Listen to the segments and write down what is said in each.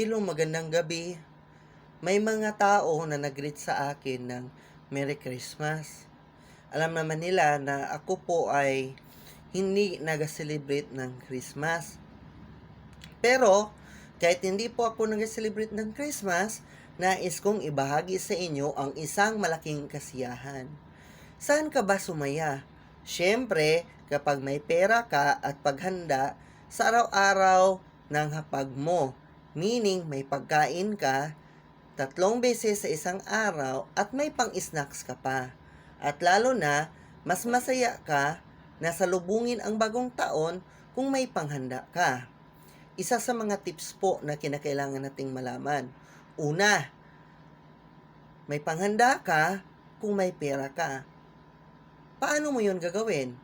Hello, magandang gabi. May mga tao na nag-greet sa akin ng Merry Christmas. Alam naman nila na ako po ay hindi nag-celebrate ng Christmas. Pero, kahit hindi po ako nag-celebrate ng Christmas, nais kong ibahagi sa inyo ang isang malaking kasiyahan. Saan ka ba sumaya? Siyempre, kapag may pera ka at paghanda sa araw-araw ng hapag mo. Meaning, may pagkain ka tatlong beses sa isang araw at may pang-snacks ka pa. At lalo na, mas masaya ka na salubungin ang bagong taon kung may panghanda ka. Isa sa mga tips po na kinakailangan nating malaman. Una, may panghanda ka kung may pera ka. Paano mo yun gagawin?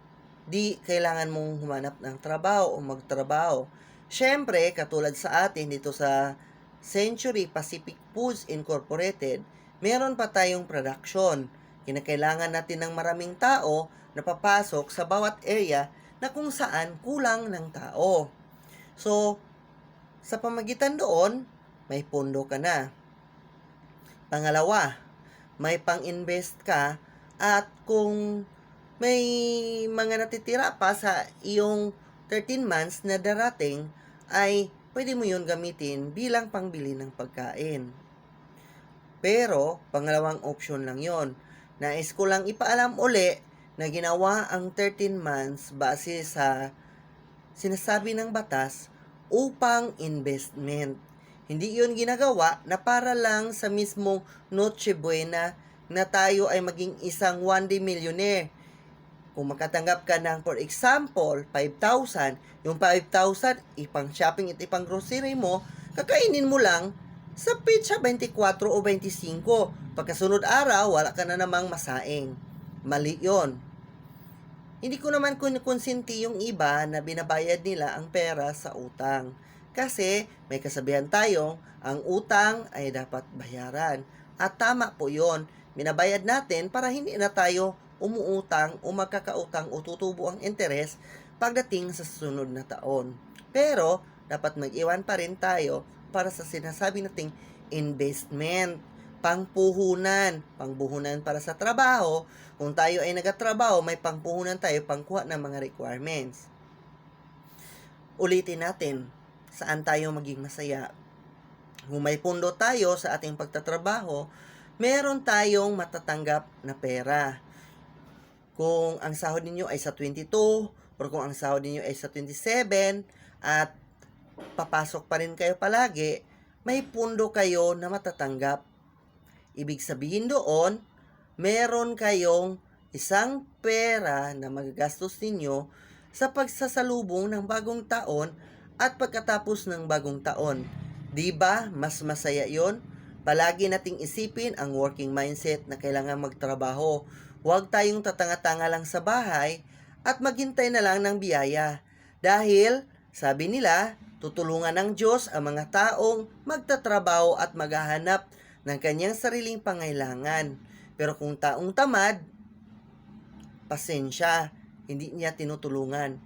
Di kailangan mong humanap ng trabaho o magtrabaho. Siyempre, katulad sa atin dito sa Century Pacific Foods Incorporated, meron pa tayong production. Kinakailangan natin ng maraming tao na papasok sa bawat area na kung saan kulang ng tao. So, sa pamagitan doon, may pondo ka na. Pangalawa, may pang-invest ka at kung may mga natitira pa sa iyong 13 months na darating ay pwede mo yun gamitin bilang pangbili ng pagkain. Pero, pangalawang option lang yon. Nais ko lang ipaalam uli na ginawa ang 13 months base sa sinasabi ng batas upang investment. Hindi yun ginagawa na para lang sa mismong Noche Buena na tayo ay maging isang one-day millionaire. Kung makatanggap ka ng, for example, 5,000, yung 5,000, ipang shopping at ipang grocery mo, kakainin mo lang sa pizza 24 o 25. Pagkasunod araw, wala ka na namang masaing. Mali yon. Hindi ko naman konsenti yung iba na binabayad nila ang pera sa utang. Kasi may kasabihan tayong ang utang ay dapat bayaran. At tama po yon. Binabayad natin para hindi na tayo umuutang o magkakautang o tutubo ang interes pagdating sa susunod na taon. Pero, dapat mag-iwan pa rin tayo para sa sinasabi nating investment, pangpuhunan, pangbuhunan para sa trabaho. Kung tayo ay nagatrabaho, may pangpuhunan tayo pangkuha ng mga requirements. Ulitin natin, saan tayo maging masaya. Kung may pundo tayo sa ating pagtatrabaho, meron tayong matatanggap na pera. Kung ang sahod ninyo ay sa 22, or kung ang sahod ninyo ay sa 27, at papasok pa rin kayo palagi, may pundo kayo na matatanggap. Ibig sabihin doon, meron kayong isang pera na magagastos ninyo sa pagsasalubong ng bagong taon at pagkatapos ng bagong taon. 'Di ba? Mas masaya 'yon. Palagi nating isipin ang working mindset na kailangan magtrabaho. Huwag tayong tatanga-tanga lang sa bahay at maghintay na lang ng biyaya. Dahil, sabi nila, tutulungan ng Diyos ang mga taong magtatrabaho at maghahanap ng kanyang sariling pangailangan. Pero kung taong tamad, pasensya, hindi niya tinutulungan.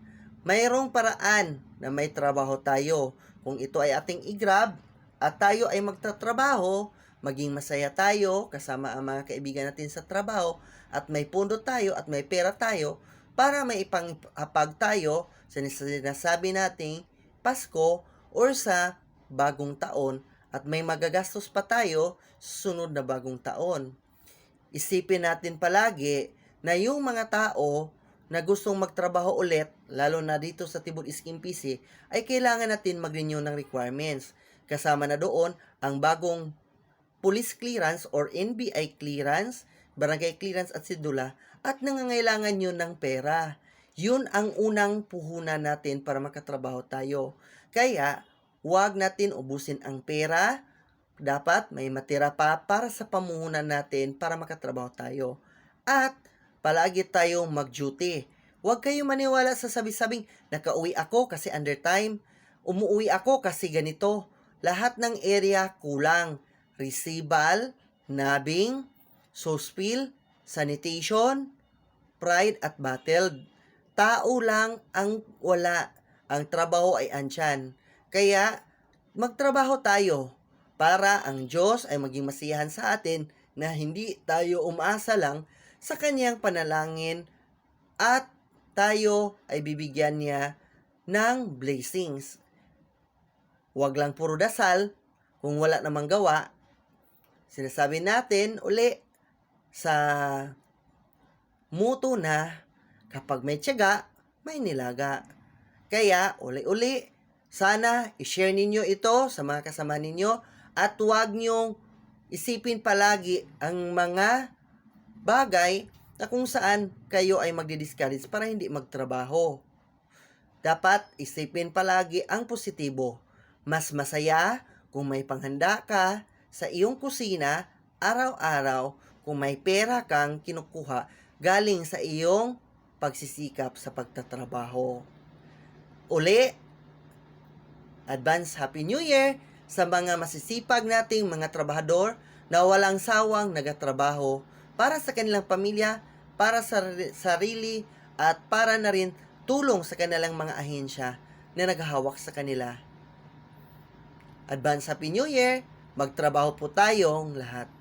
Mayroong paraan na may trabaho tayo. Kung ito ay ating i-grab at tayo ay magtatrabaho, maging masaya tayo kasama ang mga kaibigan natin sa trabaho at may pundo tayo at may pera tayo para may ipangapag tayo sa sinasabi nating Pasko or sa bagong taon at may magagastos pa tayo sunod na bagong taon. Isipin natin palagi na yung mga tao na gustong magtrabaho ulit, lalo na dito sa Tibur Iskim PC, ay kailangan natin mag-renew ng requirements. Kasama na doon ang bagong police clearance or NBI clearance, barangay clearance at sidula, at nangangailangan yun ng pera. Yun ang unang puhunan natin para makatrabaho tayo. Kaya, huwag natin ubusin ang pera. Dapat may matira pa para sa pamuhunan natin para makatrabaho tayo. At, palagi tayong mag-duty. Huwag kayong maniwala sa sabi-sabing, nakauwi ako kasi under time. Umuwi ako kasi ganito. Lahat ng area kulang. Receival, nabbing, sospil, sanitation, pride at battled. Tao lang ang wala. Ang trabaho ay andyan. Kaya, magtrabaho tayo para ang Diyos ay maging masiyahan sa atin na hindi tayo umaasa lang sa kanyang panalangin at tayo ay bibigyan niya ng blessings. Huwag lang puro dasal kung wala namang gawa. Sinasabi natin uli sa muto na kapag may tiyaga, may nilaga. Kaya, uli-uli, sana i-share ninyo ito sa mga kasama ninyo at huwag nyong isipin palagi ang mga bagay na kung saan kayo ay magdi-discourage para hindi magtrabaho. Dapat isipin palagi ang positibo. Mas masaya kung may panghanda ka sa iyong kusina araw-araw kung may pera kang kinukuha galing sa iyong pagsisikap sa pagtatrabaho. Uli, advance Happy New Year sa mga masisipag nating mga trabahador na walang sawang nagatrabaho para sa kanilang pamilya, para sa ri- sarili, at para na rin tulong sa kanilang mga ahensya na naghahawak sa kanila. Advance Happy New Year! Magtrabaho po tayong lahat.